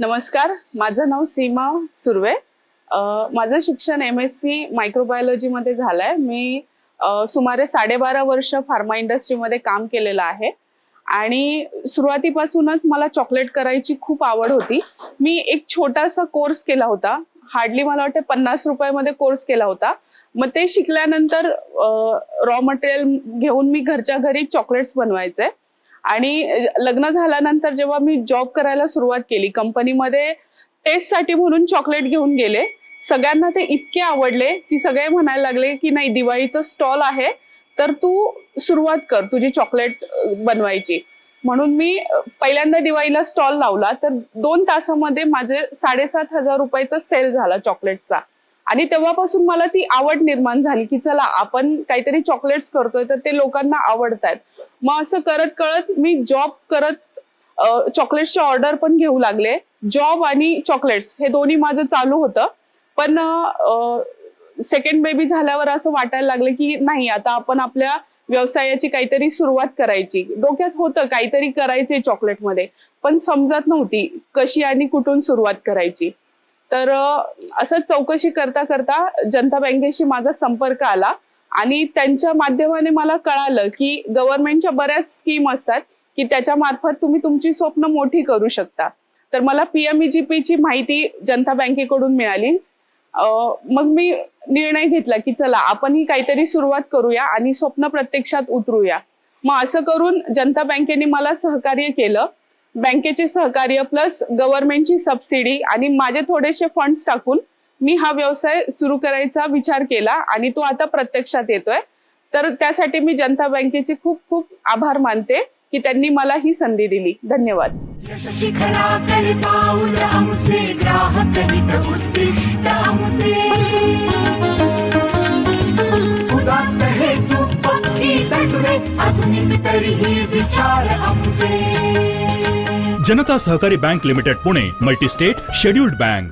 नमस्कार माझं नाव सीमा सुर्वे. माझं शिक्षण एम एस सी मायक्रोबायोलॉजीमध्ये झालं आहे मी सुमारे साडेबारा वर्ष फार्मा इंडस्ट्रीमध्ये काम केलेलं आहे. आणि सुरुवातीपासूनच मला चॉकलेट करायची खूप आवड होती. मी एक छोटासा कोर्स केला होता. हार्डली मला वाटते पन्नास रुपयामध्ये कोर्स केला होता. मग ते शिकल्यानंतर रॉ मटेरियल घेऊन मी घरच्या घरी चॉकलेट्स बनवायचे. आणि लग्न झाल्यानंतर जेव्हा मी जॉब करायला सुरुवात केली कंपनीमध्ये टेस्टसाठी म्हणून चॉकलेट घेऊन गेले. सगळ्यांना ते इतके आवडले की सगळे म्हणायला लागले की नाही दिवाळीचं स्टॉल आहे तर तू सुरुवात कर तुझी चॉकलेट बनवायची. म्हणून मी पहिल्यांदा दिवाळीला स्टॉल लावला तर दोन तासामध्ये माझे साडेसात हजार रुपयाचा सेल झाला चॉकलेटचा आणि तेव्हापासून मला ती आवड निर्माण झाली की चला आपण काहीतरी चॉकलेट्स करतोय तर ते लोकांना आवडत आहेत मग असं करत कळत मी जॉब करत अ, चॉकलेट्सचे ऑर्डर पण घेऊ लागले. जॉब आणि चॉकलेट्स हे दोन्ही माझं चालू होतं. पण सेकंड बेबी झाल्यावर असं वाटायला लागलं की नाही आता आपण आपल्या व्यवसायाची काहीतरी सुरुवात करायची. डोक्यात होतं काहीतरी करायचे चॉकलेटमध्ये पण समजत नव्हती कशी आणि कुठून सुरुवात करायची. तर असं चौकशी करता करता जनता बँकेशी माझा संपर्क आला. आणि त्यांच्या माध्यमाने मला कळालं की गव्हर्नमेंटच्या बऱ्याच स्कीम असतात की त्याच्या मार्फत तुम्ही तुमची स्वप्न मोठी करू शकता. तर मला पीएमईजीपी ची माहिती जनता बँकेकडून मिळाली. मग मी निर्णय घेतला की चला आपण ही काहीतरी सुरुवात करूया आणि स्वप्न प्रत्यक्षात उतरूया. मग असं करून जनता बँकेने मला सहकार्य केलं. बँकेचे सहकार्य प्लस गव्हर्नमेंटची सबसिडी आणि माझे थोडेसे फंड्स टाकून मी हा व्यवसाय सुरू करायचा विचार केला आणि तो आता प्रत्यक्षात येतोय. तर त्यासाठी मी जनता बँकेचे खूप खूप आभार मानते की त्यांनी मला ही संधी दिली. धन्यवाद. Janata Sahakari bank limited Pune multistate scheduled bank.